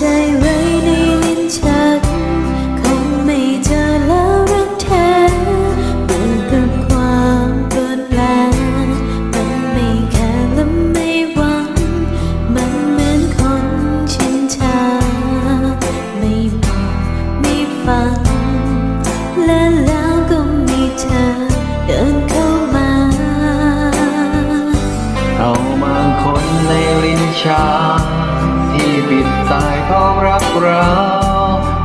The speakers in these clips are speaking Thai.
ใจไว้ในลิ้นชักคงไม่เจอแล้วรักแท้เหมือนกับความเปลี่ยนแปลมันไม่แค่และไม่หวัง มันเหมือนคนชินชา ไม่บอกไม่ฟัง และแล้วก็มีเธอเดินเข้ามาเรามาคนในลิ้นชา รักเรา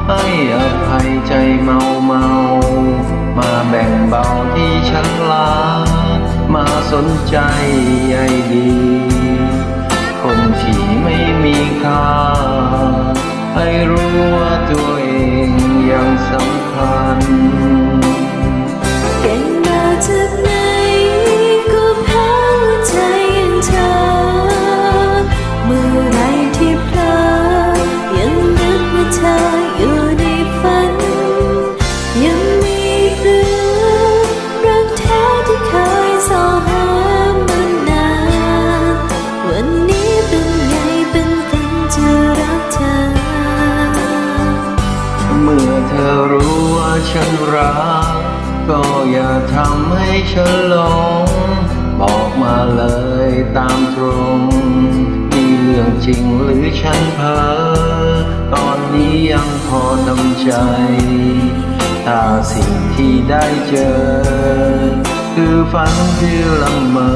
ให้อภัยใจเมาเมา มาแบ่งเบาที่ฉันลา มาสนใจใยดี คนที่ไม่มีค่า เธออยู่ในฝัน ยังมีเรื่อรักแท้ที่เคยสอหามานาน วันนี้เป็นไงเป็นกันจะรักเธอ เมื่อเธอรู้ว่าฉันรัก ก็อย่าทำให้ฉันหลง บอกมาเลยตามตรงนี่เรื่องจริงหรือฉันเพ้อ ยังพอทำใจ ถ้าสิ่งที่ได้เจอ คือฝันที่ละเมอ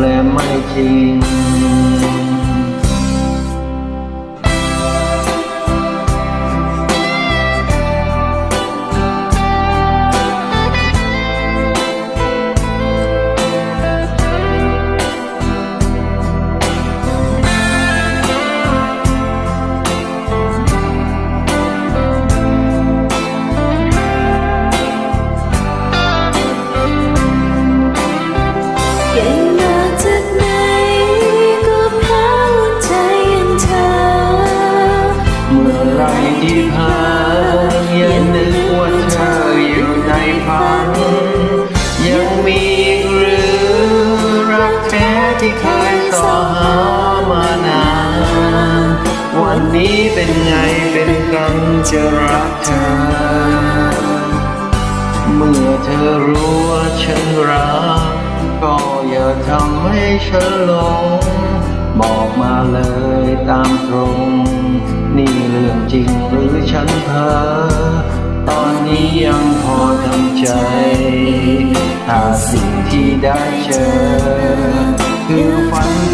และไม่จริง ไรที่พ้อยังนึกว่าเธออยู่ในฝันยังมีหรือรักแท้ที่เคยสอหามานาน วันนี้เป็นไงเป็นกันจะรักเธอ เมื่อเธอรู้ว่าฉันรัก ก็อย่าทำให้ฉันหลงบอกมาเลยตามตรง นี่เรื่องจริงหรือฉันเพ้อตอนนี้ยังพอทำใจถ้าสิ่งที่ได้เจอคือฝัน